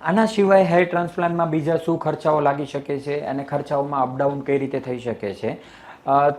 આના સિવાય હેર ટ્રાન્સપ્લાન્ટમાં બીજા શું ખર્ચાઓ લાગી શકે છે અને ખર્ચાઓમાં અપડાઉન કઈ રીતે થઈ શકે છે?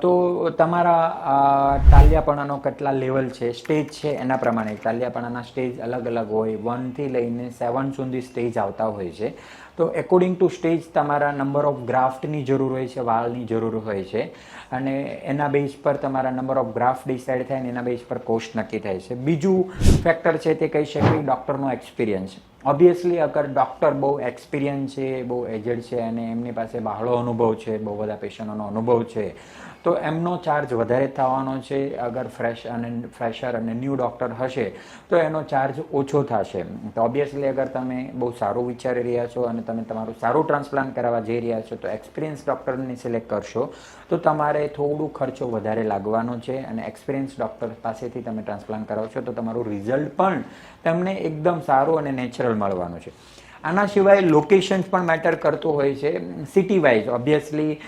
તો તમારા તાલિયાપણાનો કેટલા લેવલ છે? સ્ટેજ છે એના પ્રમાણે. તાલિયાપણાના સ્ટેજ અલગ અલગ હોય. વનથી લઈને સેવન સુધી સ્ટેજ આવતા હોય છે. તો એકોર્ડિંગ ટુ સ્ટેજ તમારા નંબર ઓફ ગ્રાફ્ટની જરૂર હોય છે, વાળની જરૂર હોય છે. અને એના બેઝ પર તમારા નંબર ઓફ ગ્રાફ્ટ ડિસાઇડ થાય અને એના બેઝ પર કોસ્ટ નક્કી થાય છે. બીજું ફેક્ટર છે તે કહી શકીએ ડૉક્ટરનો એક્સપિરિયન્સ ઓબ્વિયસલી અગર ડૉક્ટર બહુ એક્સપિરિયન્સ છે, બહુ એજડ છે અને એમની પાસે બહોળો અનુભવ છે, બહુ બધા પેશન્ટોનો અનુભવ છે તો એમનો ચાર્જ વધારે થવાનો છે. અગર ફ્રેશ અને ફ્રેશર અને ન્યૂ ડૉક્ટર હશે, તો એનો ચાર્જ ઓછો થશે. તો ઓબ્વિયસલી અગર તમે બહુ સારું વિચારી રહ્યા છો અને તમે તમારું સારું ટ્રાન્સપ્લાન્ટ કરાવવા જઈ રહ્યા છો, તો એક્સપિરિયન્સ ડૉક્ટરને સિલેક્ટ કરશો, તો તમારે થોડું ખર્ચો વધારે લાગવાનો છે અને એક્સપિરિયન્સ ડૉક્ટર પાસેથી તમે ટ્રાન્સપ્લાન્ટ કરાવશો, તો તમારું રિઝલ્ટ પણ તમને એકદમ સારું અને નેચરલ મળવાનું છે. આના સિવાય લોકેશન્સ પણ મેટર કરતું હોય છે. સિટી વાઇઝ ઓબ્વિયસલી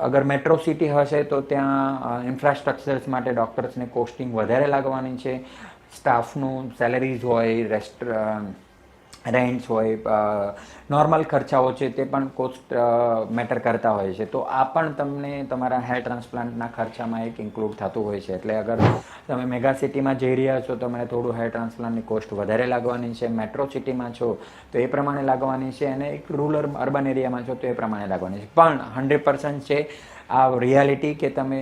અગર મેટ્રો સિટી હશે તો ત્યાં ઇન્ફ્રાસ્ટ્રક્ચર્સ માટે ડૉક્ટર્સને કોસ્ટિંગ વધારે લાગવાની છે. સ્ટાફનું સેલેરીઝ હોય રેસ્ટ રેન્ટ્સ હોય નોર્મલ ખર્ચાઓ છે તે પણ કોસ્ટ મેટર કરતા હોય છે. તો આ પણ તમને તમારા હેર ટ્રાન્સપ્લાન્ટના ખર્ચામાં એક ઇન્ક્લુડ થતું હોય છે. એટલે અગર તમે મેગા સિટીમાં જઈ રહ્યા છો તમને થોડું હેર ટ્રાન્સપ્લાન્ટની કોસ્ટ વધારે લાગવાની છે. મેટ્રો સિટીમાં છો, તો એ પ્રમાણે લાગવાની છે. અને એક રૂરલ અર્બન એરિયામાં છો, તો એ પ્રમાણે લાગવાની છે. પણ હંડ્રેડ પર્સન્ટ છે આ રિયાલિટી કે તમે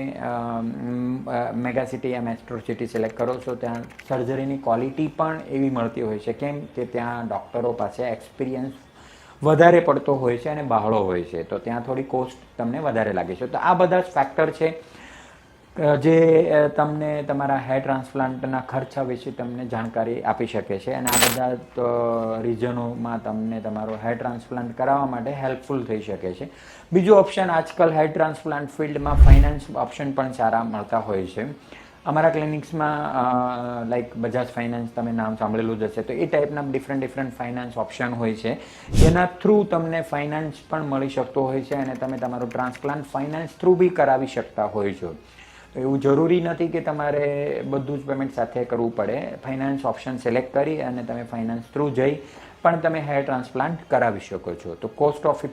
મેગા સિટી યા મેટ્રો સિટી સિલેક્ટ કરો છો, ત્યાં સર્જરીની ક્વોલિટી પણ એવી મળતી હોય છે. કેમ કે ત્યાં ડૉક્ટરો પાસે એક્સપિરિયન્સ વધારે પડતો હોય છે અને બહોળો હોય છે. તો ત્યાં થોડી કોસ્ટ તમને વધારે લાગે છે. તો આ બધા જ ફેક્ટર છે. જે તમને તમારા હેર ટ્રાન્સપ્લાન્ટના ખર્ચા વિશે તમને જાણકારી આપી શકે છે અને આ બધા રીઝનોમાં તમને તમારો હેર ટ્રાન્સપ્લાન્ટ કરાવવા માટે હેલ્પફુલ થઈ શકે છે. બીજું ઓપ્શન આજકાલ હેર ટ્રાન્સપ્લાન્ટ ફિલ્ડમાં ફાઇનાન્સ ઓપ્શન પણ સારા મળતા હોય છે. અમારા ક્લિનિક્સમાં લાઈક બજાજ ફાઇનાન્સ તમે નામ સાંભળેલું જ હશે, તો એ ટાઈપના ડિફરન્ટ ડિફરન્ટ ફાઇનાન્સ ઓપ્શન હોય છે. જેના થ્રુ તમને ફાઇનાન્સ પણ મળી શકતો હોય છે અને તમે તમારું ટ્રાન્સપ્લાન્ટ ફાઇનાન્સ થ્રુ બી કરાવી શકતા હોય છો. તો એવું જરૂરી નથી કે તમારે બધું જ પેમેન્ટ સાથે કરવું પડે. ફાઇનાન્સ ઓપ્શન સિલેક્ટ કરી અને તમે ફાઇનાન્સ થ્રુ જઈ પણ તમે હેર ટ્રાન્સપ્લાન્ટ કરાવી શકો છો. તો કોસ્ટ ઓફ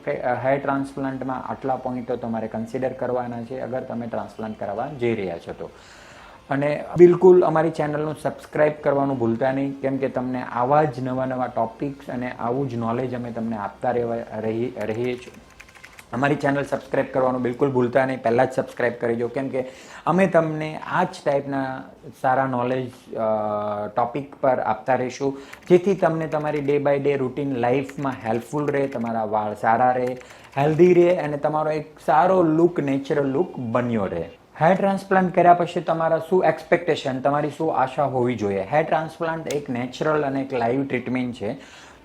હેર ટ્રાન્સપ્લાન્ટમાં આટલા પોઈન્ટો તમારે કન્સિડર કરવાના છે અગર તમે ટ્રાન્સપ્લાન્ટ કરાવવા જઈ રહ્યા છો તો. અને બિલકુલ અમારી ચેનલનું સબસ્ક્રાઇબ કરવાનું ભૂલતા નહીં, કેમ કે તમને આવા જ નવા નવા ટોપિક્સ અને આવું જ નોલેજ અમે તમને આપતા રહેવા, રહી, રહીએ છીએ. અમારી ચેનલ સબસ્ક્રાઈબ કરવાનું બિલકુલ ભૂલતા નહીં. પહેલાં જ સબસ્ક્રાઈબ કરી દો કેમ કે અમે તમને આ જ ટાઈપના સારા નોલેજ ટોપિક પર આપતા રહીશું. જેથી તમને તમારી ડે બાય ડે રૂટીન લાઈફમાં હેલ્પફુલ રહે, તમારા વાળ સારા રહે હેલ્ધી રહે અને તમારો એક સારો લુક નેચરલ લુક બન્યો રહે. હેર ટ્રાન્સપ્લાન્ટ કર્યા પછી તમારા શું એક્સપેક્ટેશન તમારી શું આશા હોવી જોઈએ? હેર ટ્રાન્સપ્લાન્ટ એક નેચરલ અને એક લાઈવ ટ્રીટમેન્ટ છે.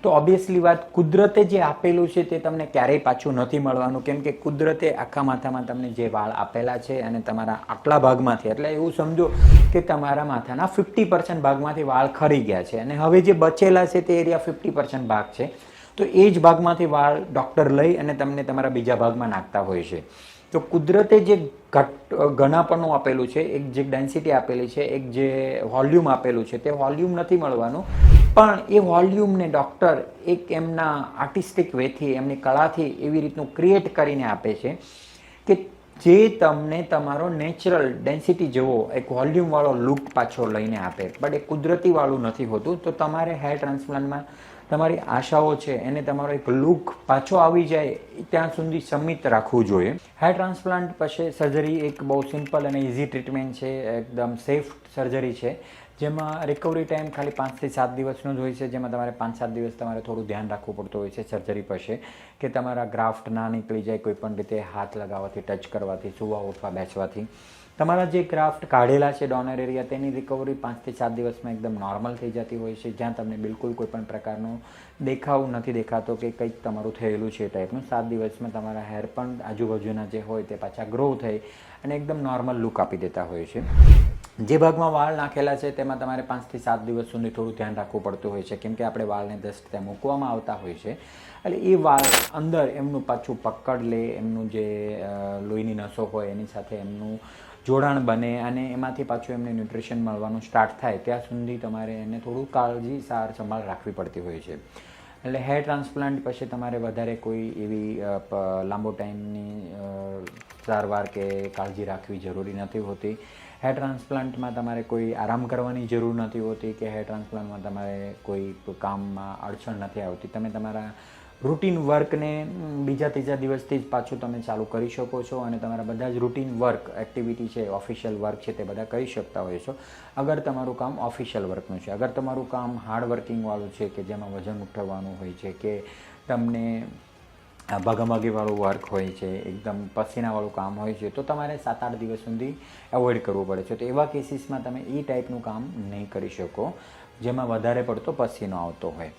તો ઓબ્વિયસલી વાત કુદરતે જે આપેલું છે તે તમને ક્યારેય પાછું નથી મળવાનું. કેમ કે કુદરતે આખા માથામાં તમને જે વાળ આપેલા છે અને તમારા આટલા ભાગમાંથી, એટલે એવું સમજો કે તમારા માથાના ફિફ્ટી પર્સન્ટ ભાગમાંથી વાળ ખરી ગયા છે. અને હવે જે બચેલા છે તે એરિયા ફિફ્ટી પર્સન્ટ ભાગ છે. તો એ જ ભાગમાંથી વાળ ડૉક્ટર લઈ અને તમને તમારા બીજા ભાગમાં નાખતા હોય છે. તો કુદરતે જે ઘટ, ઘણાપણું આપેલું છે, એક જે ડેન્સિટી આપેલી છે, એક જે વોલ્યુમ આપેલું છે, તે વોલ્યુમ નથી મળવાનું. પણ એ વોલ્યુમને ડૉક્ટર એક એમના આર્ટિસ્ટિક વેથી, એમની કળાથી એવી રીતનું ક્રિએટ કરીને આપે છે કે જે તમને તમારો નેચરલ ડેન્સિટી જેવો એક વોલ્યુમવાળો લુક પાછો લઈને આપે. બટ એ કુદરતીવાળું નથી હોતું. તો તમારે હેર ટ્રાન્સપ્લાન્ટમાં તમારી આશાઓ છે, એને તમારો એક લુક પાછો આવી જાય ત્યાં સુધી સમિત રાખવું જોઈએ. હેર ટ્રાન્સપ્લાન્ટ પછી સર્જરી એક બહુ સિમ્પલ અને ઇઝી ટ્રીટમેન્ટ છે, એકદમ સેફ સર્જરી છે. જેમાં રિકવરી ટાઈમ ખાલી પાંચથી સાત દિવસનો જ હોય છે, જેમાં તમારે પાંચ સાત દિવસ તમારે થોડું ધ્યાન રાખવું પડતું હોય છે સર્જરી પછી, કે તમારા ગ્રાફ્ટ ના નીકળી જાય કોઈ પણ રીતે, હાથ લગાવવાથી ટચ કરવાથી સુવા ઉઠવા બેસવાથી. તમારા જે ક્રાફ્ટ કાઢેલા છે ડોનર એરિયા, તેની રિકવરી પાંચથી સાત દિવસમાં એકદમ નોર્મલ થઈ જતી હોય છે, જ્યાં તમને બિલકુલ કોઈ પણ પ્રકારનો દેખાવ નથી દેખાતો કે કંઈક તમારું થયેલું છે ટાઈપનું સાત દિવસમાં તમારા હેર પણ આજુબાજુના જે હોય તે પાછા ગ્રો થઈ અને એકદમ નોર્મલ લુક આપી દેતા હોય છે. જે ભાગમાં વાળ નાખેલા છે, તેમાં તમારે પાંચથી સાત દિવસ સુધી થોડું ધ્યાન રાખવું પડતું હોય છે, કેમ કે આપણે વાળને દસ્ત ત્યાં મૂકવામાં આવતા હોય છે. એટલે એ વાળ અંદર એમનું પાછું પકડ લે, એમનું જે લોહીની નસો હોય એની સાથે એમનું જોડાણ બને અને એમાંથી પાછું એમને ન્યુટ્રિશન મળવાનું સ્ટાર્ટ થાય, ત્યાં સુધી તમારે એને થોડું કાળજી સાર સંભાળ રાખવી પડતી હોય છે. એટલે હેર ટ્રાન્સપ્લાન્ટ પછી તમારે વધારે કોઈ એવી લાંબો ટાઈમની સારવાર કે કાળજી રાખવી જરૂરી નથી હોતી. હેર ટ્રાન્સપ્લાન્ટમાં તમારે કોઈ આરામ કરવાની જરૂર નથી હોતી કે હેર ટ્રાન્સપ્લાન્ટમાં તમારે કોઈ કામમાં અડચણ નથી આવતી. તમે તમારા રૂટીન વર્કને બીજા ત્રીજા દિવસથી જ પાછું તમે ચાલુ કરી શકો છો અને તમારા બધા જ રૂટીન વર્ક, એક્ટિવિટી છે, ઓફિશિયલ વર્ક છે તે બધા કરી શકતા હોય છો. અગર તમારું કામ ઓફિશિયલ વર્કનું છે, અગર તમારું કામ હાર્ડ વર્કિંગવાળું છે કે જેમાં વજન ઉઠાવવાનું હોય છે કે તમને ભાગાભાગીવાળું વર્ક હોય છે, એકદમ પસીનાવાળું કામ હોય છે, તો તમારે સાત આઠ દિવસ સુધી એવોઇડ કરવું પડે છે. તો એવા કેસીસમાં તમે એ ટાઈપનું કામ નહીં કરી શકો, જેમાં વધારે પડતો પસીનો આવતો હોય.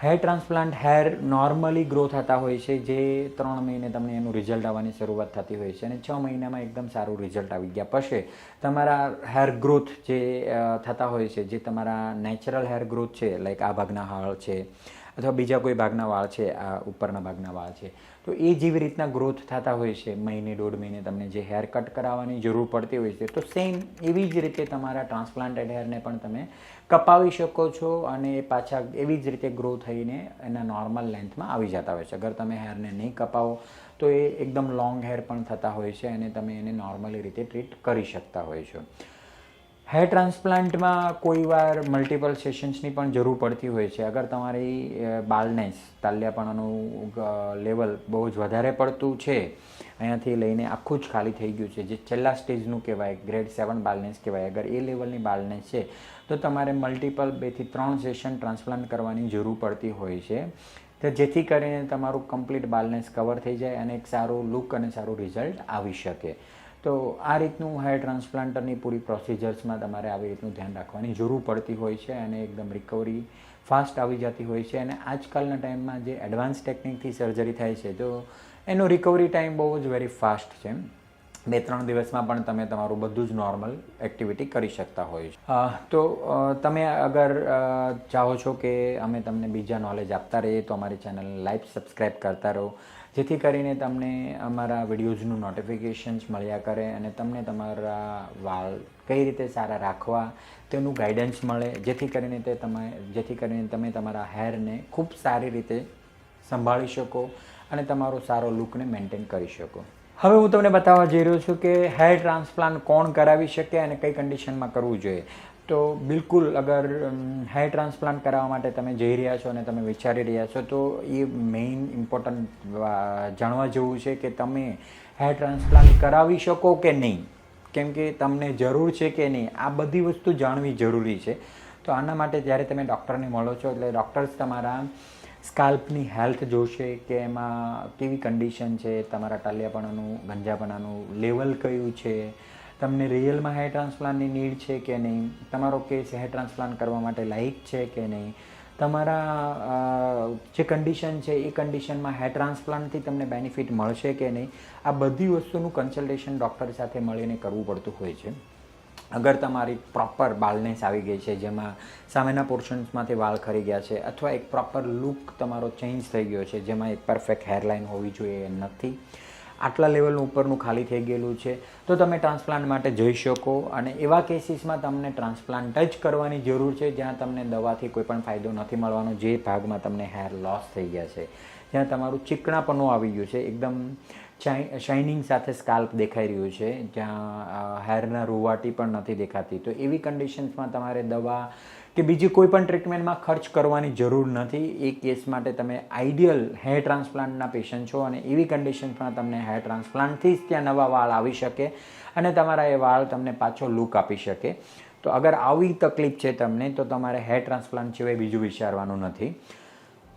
Hair transplant hair normally grow થતા હોય છે. જે ત્રણ મહિને તમને એનું રિઝલ્ટ આવવાની શરૂઆત થતી હોય છે અને છ મહિનામાં એકદમ સારું રિઝલ્ટ આવી ગયા પછી તમારા હેર ગ્રોથ જે થતા હોય છે, જે તમારા નેચરલ હેર ગ્રોથ છે લાઈક આ ભાગના હાળ છે અથવા બીજા કોઈ ભાગના વાળ છે, આ ઉપરના ભાગના વાળ છે, તો એ જેવી રીતના ગ્રોથ થતા હોય છે. મહિને, દોઢ મહિને તમને જે હેર કટ કરાવવાની જરૂર પડતી હોય છે. તો સેમ એવી જ રીતે તમારા ટ્રાન્સપ્લાન્ટેડ હેરને પણ તમે કપાવી શકો છો અને પાછા એવી જ રીતે ગ્રો થઈને એના નોર્મલ લેન્થમાં આવી જતા હોય છે. અગર તમે હેરને નહીં કપાવો, તો એ એકદમ લોંગ હેર પણ થતા હોય છે અને તમે એને નોર્મલી રીતે ટ્રીટ કરી શકતા હોય છો. હેર ટ્રાન્સપ્લાન્ટમાં કોઈ વાર મલ્ટિપલ સેશન્સની પણ જરૂર પડતી હોય છે. અગર તમારી બાલનેસ તાલ્યાપણાનું લેવલ બહુ જ વધારે પડતું છે, અહીંયાથી લઈને આખું જ ખાલી થઈ ગયું છે. જે છેલ્લા સ્ટેજનું કહેવાય ગ્રેડ સેવન બાલનેસ કહેવાય. અગર એ લેવલની બાલનેસ છે, તો તમારે મલ્ટિપલ બેથી ત્રણ સેશન ટ્રાન્સપ્લાન્ટ કરવાની જરૂર પડતી હોય છે. તો જેથી કરીને તમારું કમ્પ્લીટ બાલનેસ કવર થઈ જાય અને એક સારું લુક અને સારું રિઝલ્ટ આવી શકે. તો આ રીતનું હેર ટ્રાન્સપ્લાન્ટરની પૂરી પ્રોસિજર્સમાં તમારે આવી રીતનું ધ્યાન રાખવાની જરૂર પડતી હોય છે અને એકદમ રિકવરી ફાસ્ટ આવી જતી હોય છે. અને આજકાલના ટાઈમમાં જે એડવાન્સ ટેકનિકથી સર્જરી થાય છે, તો એનો રિકવરી ટાઈમ બહુ જ વેરી ફાસ્ટ છે. બે ત્રણ દિવસમાં પણ તમે તમારું બધું જ નોર્મલ એક્ટિવિટી કરી શકતા હોય છે. તો તમે અગર ચાહો છો કે અમે તમને બીજા નોલેજ આપતા રહીએ, તો અમારી ચેનલને લાઈવ સબસ્ક્રાઈબ કરતા રહો. જેથી કરીને તમને અમારા વિડીયોઝનું નોટિફિકેશન્સ મળ્યા કરે અને તમને તમારા વાળ કઈ રીતે સારા રાખવા તેનું ગાઈડન્સ મળે. જેથી કરીને તે તમે, જેથી કરીને તમે તમારા હેરને ખૂબ સારી રીતે સંભાળી શકો અને તમારો સારો લુકને મેન્ટેન કરી શકો. હવે હું તમને બતાવવા જઈ રહ્યો છું કે હેર ટ્રાન્સપ્લાન્ટ કોણ કરાવી શકે અને કઈ કન્ડિશનમાં કરવું જોઈએ? તો બિલકુલ અગર હેર ટ્રાન્સપ્લાન્ટ કરાવવા માટે તમે જઈ રહ્યા છો અને તમે વિચારી રહ્યા છો, તો એ મેઇન ઇમ્પોર્ટન્ટ જાણવા જેવું છે કે તમે હેર ટ્રાન્સપ્લાન્ટ કરાવી શકો કે નહીં. કેમ કે તમને જરૂર છે કે નહીં. આ બધી વસ્તુ જાણવી જરૂરી છે. તો આના માટે જ્યારે તમે ડૉક્ટરને મળો છો, એટલે ડૉક્ટર્સ તમારા સ્કાલ્પની હેલ્થ જોશે કે એમાં કેવી કન્ડિશન છે, તમારા ટાલિયાપણાનું ગંજાપણાનું લેવલ કયું છે તમને રિયલમાં હેર ટ્રાન્સપ્લાન્ટની નીડ છે કે નહીં? તમારો કેસ હેર ટ્રાન્સપ્લાન્ટ કરવા માટે લાયક છે કે નહીં? તમારા જે કન્ડિશન છે, એ કન્ડિશનમાં હેર ટ્રાન્સપ્લાન્ટથી તમને બેનિફિટ મળશે કે નહીં? આ બધી વસ્તુનું કન્સલ્ટેશન ડૉક્ટર સાથે મળીને કરવું પડતું હોય છે. અગર તમારી પ્રોપર બાલનેસ આવી ગઈ છે, જેમાં સામેના પોર્શન્સમાંથી વાળ ખરી ગયા છે, અથવા એક પ્રોપર લુક તમારો ચેન્જ થઈ ગયો છે, જેમાં એક પરફેક્ટ હેરલાઇન હોવી જોઈએ નથી. આટલા લેવલનું ઉપરનું ખાલી થઈ ગયેલું છે. તો તમે ટ્રાન્સપ્લાન્ટ માટે જઈ શકો અને એવા કેસીસમાં તમને ટ્રાન્સપ્લાન્ટ જ કરવાની જરૂર છે, જ્યાં તમને દવાથી કોઈ પણ ફાયદો નથી મળવાનો, જે ભાગમાં તમને હેર લોસ થઈ ગયા છે. જ્યાં તમારું ચીકણાપણું આવી ગયું છે, એકદમ શાઇનિંગ સાથે સ્કાલ્પ દેખાઈ રહ્યું છે, જ્યાં હેરના રૂવાટી પણ નથી દેખાતી. તો એવી કન્ડિશન્સમાં તમારે દવા કે બીજી કોઈ પણ ટ્રીટમેન્ટમાં ખર્ચ કરવાની જરૂર નથી, એ કેસ માટે તમે આઈડિયલ હેર ટ્રાન્સપ્લાન્ટના પેશન્ટ છો અને એવી કન્ડિશન્સમાં તમને હેર ટ્રાન્સપ્લાન્ટથી જ ત્યાં નવા વાળ આવી શકે અને તમારા એ વાળ તમને પાછો લુક આપી શકે. તો અગર આવી તકલીફ છે તમને, તો તમારે હેર ટ્રાન્સપ્લાન્ટ સિવાય બીજું વિચારવાનું નથી.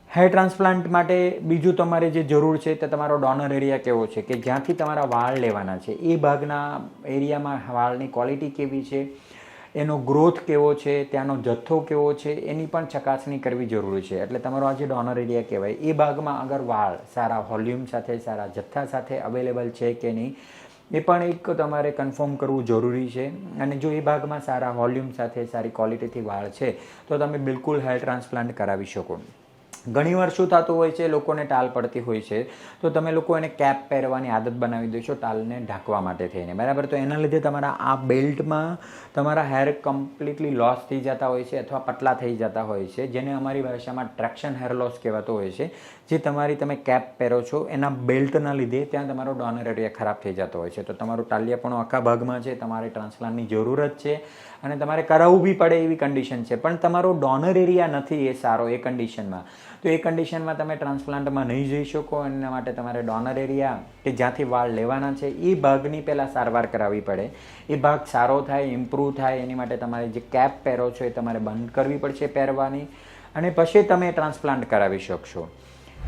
હેર ટ્રાન્સપ્લાન્ટ માટે બીજું તમારે જે જરૂર છે તે તમારો ડોનર એરિયા કેવો છે કે જ્યાંથી તમારા વાળ લેવાના છે. એ ભાગના એરિયામાં વાળની ક્વોલિટી કેવી છે? એનો ગ્રોથ કેવો છે, ત્યાંનો જથ્થો કેવો છે, એની પણ ચકાસણી કરવી જરૂરી છે. એટલે તમારો આ જે ડોનર એરિયા કહેવાય, એ ભાગમાં અગર વાળ સારા વોલ્યુમ સાથે, સારા જથ્થા સાથે અવેલેબલ છે કે નહીં, એ પણ એક તમારે કન્ફર્મ કરવું જરૂરી છે. અને જો એ ભાગમાં સારા વોલ્યુમ સાથે, સારી ક્વોલિટીથી વાળ છે, તો તમે બિલકુલ હેર ટ્રાન્સપ્લાન્ટ કરાવી શકો. ઘણીવાર શું થતું હોય છે? લોકોને ટાલ પડતી હોય છે. તો તમે લોકો એને કેપ પહેરવાની આદત બનાવી દો છો ટાલને ઢાંકવા માટે થઈને. બરાબર? તો એના લીધે તમારા આ બેલ્ટમાં તમારા હેર કમ્પ્લીટલી લોસ થઈ જતા હોય છે અથવા પતલા થઈ જતા હોય છે. જેને અમારી ભાષામાં ટ્રેક્શન હેર લોસ કહેવાતો હોય છે. જે તમારી તમે કેપ પહેરો છો, એના બેલ્ટના લીધે ત્યાં તમારો ડોનર એરિયા ખરાબ થઈ જતો હોય છે. તો તમારું ટાલિયાપણું આખા ભાગમાં છે, તમારે ટ્રાન્સપ્લાન્ટની જરૂરત છે અને તમારે કરાવવું બી પડે એવી કન્ડિશન છે. પણ તમારો ડોનર એરિયા નથી એ સારો એ કન્ડિશનમાં તો એ કન્ડિશનમાં તમે ટ્રાન્સપ્લાન્ટમાં નહીં જઈ શકો એના માટે તમારે ડોનર એરિયા કે જ્યાંથી વાળ લેવાના છે, એ ભાગની પહેલાં સારવાર કરાવવી પડે. એ ભાગ સારો થાય ઇમ્પ્રૂવ થાય, એની માટે તમારે જે કેપ પહેરો છો એ તમારે બંધ કરવી પડશે પહેરવાની અને પછી તમે ટ્રાન્સપ્લાન્ટ કરાવી શકશો.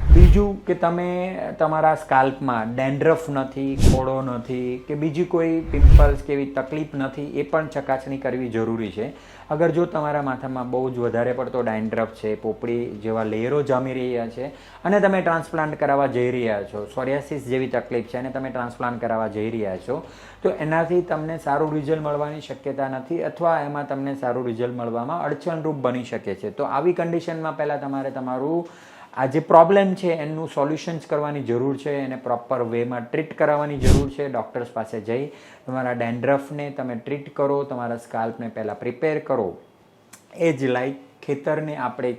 બીજું કે તમે તમારા સ્કાલ્પમાં ડેન્ડ્રફ નથી ખોડો નથી કે બીજી કોઈ પિમ્પલ્સ કે એવી તકલીફ નથી, એ પણ ચકાસણી કરવી જરૂરી છે. અગર જો તમારા માથામાં બહુ જ વધારે પડતો ડેન્ડ્રફ છે, પોપડી જેવા લેયરો જામી રહ્યા છે અને તમે ટ્રાન્સપ્લાન્ટ કરાવવા જઈ રહ્યા છો, સોરિયાસિસ જેવી તકલીફ છે અને તમે ટ્રાન્સપ્લાન્ટ કરાવવા જઈ રહ્યા છો, તો એનાથી તમને સારું રિઝલ્ટ મળવાની શક્યતા નથી અથવા એમાં તમને સારું રિઝલ્ટ મળવામાં અડચણરૂપ બની શકે છે. તો આવી કન્ડિશનમાં પહેલાં તમારે તમારું આ જે પ્રોબ્લેમ છે, એનું સોલ્યુશન્સ કરવાની જરૂર છે, એને પ્રોપર વેમાં ટ્રીટ કરાવવાની જરૂર છે. ડૉક્ટર્સ પાસે જઈ તમારા ડેન્ડ્રફને તમે ટ્રીટ કરો, તમારા સ્કાલ્પને પહેલાં પ્રિપેર કરો. એ જ લાઈક ખેતરને આપણે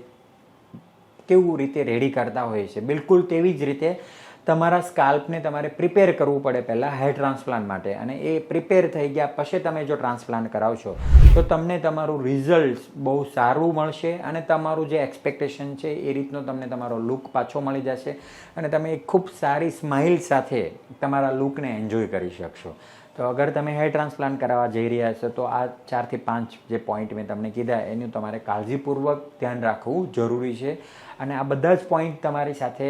કેવું રીતે રેડી કરતા હોઈએ છીએ? બિલકુલ તેવી જ રીતે તમારા સ્કાલ્પને તમારે પ્રિપેર કરવું પડે પહેલાં હેર ટ્રાન્સપ્લાન્ટ માટે. અને એ પ્રિપેર થઈ ગયા પછી તમે જો ટ્રાન્સપ્લાન્ટ કરાવશો, તો તમને તમારું રિઝલ્ટ બહુ સારું મળશે અને તમારું જે એક્સપેક્ટેશન છે એ રીતનો તમને તમારો લુક પાછો મળી જશે અને તમે ખૂબ સારી સ્માઇલ સાથે તમારા લુકને એન્જોય કરી શકશો. તો અગર તમે હેર ટ્રાન્સપ્લાન્ટ કરાવવા જઈ રહ્યા છો, તો આ ચારથી પાંચ જે પોઈન્ટ મેં તમને કીધા, એનું તમારે કાળજીપૂર્વક ધ્યાન રાખવું જરૂરી છે. અને આ બધા જ પોઈન્ટ તમારી સાથે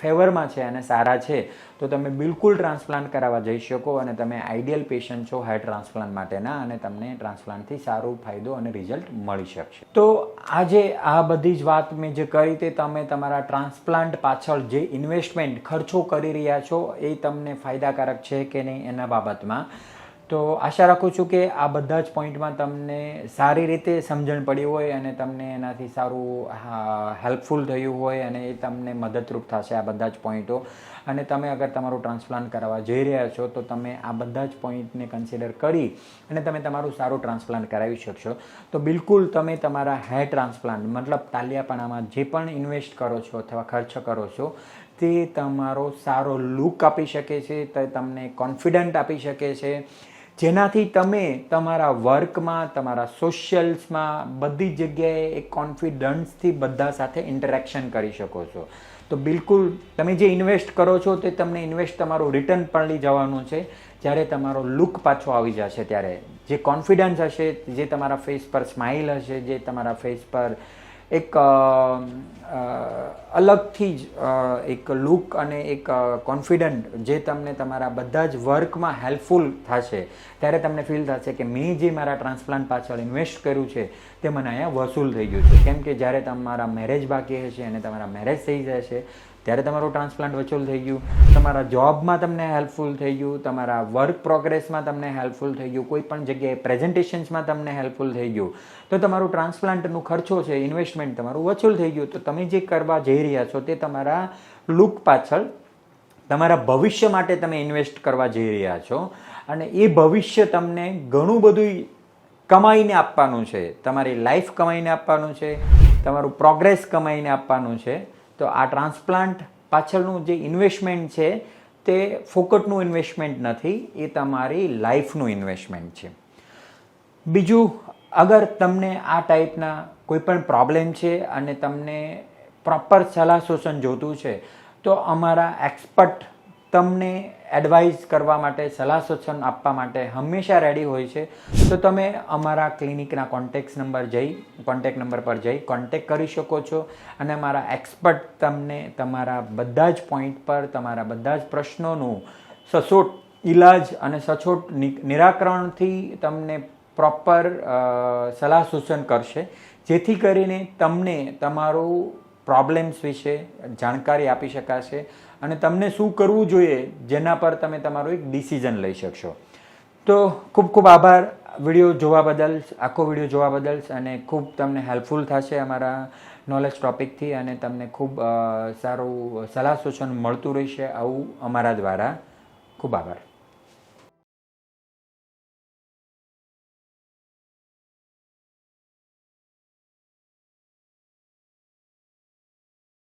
ફેવરમાં છે અને સારા છે. તો તમે બિલકુલ ટ્રાન્સપ્લાન્ટ કરાવવા જઈ શકો અને તમે આઈડિયલ પેશન્ટ છો હેર ટ્રાન્સપ્લાન્ટ માટેના અને તમને ટ્રાન્સપ્લાન્ટથી સારો ફાયદો અને રિઝલ્ટ મળી શકશે. તો આજે આ બધી જ વાત મેં જે કરી તે તમે તમારા ટ્રાન્સપ્લાન્ટ પાછળ જે ઇન્વેસ્ટમેન્ટ ખર્ચો કરી રહ્યા છો, એ તમને ફાયદાકારક છે કે નહીં એના બાબતમાં. તો આશા રાખું છું કે આ બધા જ પોઈન્ટમાં તમને સારી રીતે સમજણ પડી હોય અને તમને એનાથી સારું હેલ્પફુલ થયું હોય અને એ તમને મદદરૂપ થશે આ બધા જ પોઈન્ટો. અને તમે અગર તમારું ટ્રાન્સપ્લાન્ટ કરાવવા જઈ રહ્યા છો, તો તમે આ બધા જ પોઈન્ટને કન્સિડર કરી અને તમે તમારું સારું ટ્રાન્સપ્લાન્ટ કરાવી શકશો. તો બિલકુલ તમે તમારા હેર ટ્રાન્સપ્લાન્ટ, મતલબ તાલિયાપણામાં જે પણ ઇન્વેસ્ટ કરો છો અથવા ખર્ચ કરો છો તે તમારો સારો લુક આપી શકે છે, તે તમને કોન્ફિડન્ટ આપી શકે છે. જેનાથી તમે તમારા વર્કમાં તમારા સોશિયલ્સમાં બધી જગ્યાએ એક કોન્ફિડન્સથી બધા સાથે ઇન્ટરેક્શન કરી શકો છો. તો બિલકુલ તમે જે ઇન્વેસ્ટ કરો છો, તે તમને ઇન્વેસ્ટ તમારું રિટર્ન પણ લઈ જવાનું છે. જ્યારે તમારો લુક પાછો આવી જશે ત્યારે. જે કોન્ફિડન્સ હશે, જે તમારા ફેસ પર સ્માઇલ હશે, જે તમારા ફેસ પર એક અલગથી જ એક લુક અને એક કોન્ફિડન્ટ જે તમને તમારા બધા જ વર્કમાં હેલ્પફુલ થશે, ત્યારે તમને ફીલ થશે કે મેં જે મારા ટ્રાન્સપ્લાન્ટ પાછળ ઇન્વેસ્ટ કર્યું છે, તે મને અહીંયા વસૂલ થઈ ગયું છે. કેમ કે જ્યારે તમારા મેરેજ બાકી હશે અને તમારા મેરેજ થઈ જશે, ત્યારે તમારું ટ્રાન્સપ્લાન્ટ વસૂલ થઈ ગયું. તમારા જોબમાં તમને હેલ્પફુલ થઈ ગયું, તમારા વર્ક પ્રોગ્રેસમાં તમને હેલ્પફુલ થઈ ગયું, કોઈ પણ જગ્યાએ પ્રેઝન્ટેશન્સમાં તમને હેલ્પફુલ થઈ ગયું. તો તમારું ટ્રાન્સપ્લાન્ટનું ખર્ચો છે ઇન્વેસ્ટમેન્ટ તમારું વસૂલ થઈ ગયું. તો તમે જે કરવા જઈ રહ્યા છો તે તમારા લુક પાછળ, તમારા ભવિષ્ય માટે તમે ઇન્વેસ્ટ કરવા જઈ રહ્યા છો અને એ ભવિષ્ય તમને ઘણું બધું કમાઈને આપવાનું છે. તમારી લાઈફ કમાઈને આપવાનું છે, તમારું પ્રોગ્રેસ કમાઈને આપવાનું છે. તો આ ટ્રાન્સપ્લાન્ટ પાછળનું જે ઇન્વેસ્ટમેન્ટ છે તે ફોકટનું ઇન્વેસ્ટમેન્ટ નથી, એ તમારી લાઈફનું ઇન્વેસ્ટમેન્ટ છે. બીજું, અગર તમને આ ટાઈપના કોઈ પણ પ્રોબ્લેમ છે અને તમને પ્રોપર સલાહ શોષણ જોતું છે, તો અમારા એક્સપર્ટ તમને એડવાઇસ કરવા માટે, સલાહ સૂચન આપવા માટે હંમેશા રેડી હોય છે. તો તમે અમારા ક્લિનિકના કોન્ટેક્ટ નંબર જઈ કોન્ટેક નંબર પર જઈ કોન્ટેક કરી શકો છો. અને અમારા એક્સપર્ટ તમને તમારા બધા જ પોઈન્ટ પર, તમારા બધા જ પ્રશ્નોનું સચોટ ઈલાજ અને સચોટ નિરાકરણથી તમને પ્રોપર સલાહ સૂચન કરશે. જેથી કરીને તમને તમારું પ્રોબ્લેમ્સ વિશે જાણકારી આપી શકાશે અને તમને શું કરવું જોઈએ જેના પર તમે તમારું એક ડિસિઝન લઈ શકશો. તો ખૂબ ખૂબ આભાર વીડિયો જોવા બદલ, આખો વીડિયો જોવા બદલ અને ખૂબ તમને હેલ્પફુલ થશે અમારા નોલેજ ટોપિકથી અને તમને ખૂબ સારું સલાહ સૂચન મળતું રહેશે આવું અમારા દ્વારા. ખૂબ આભાર.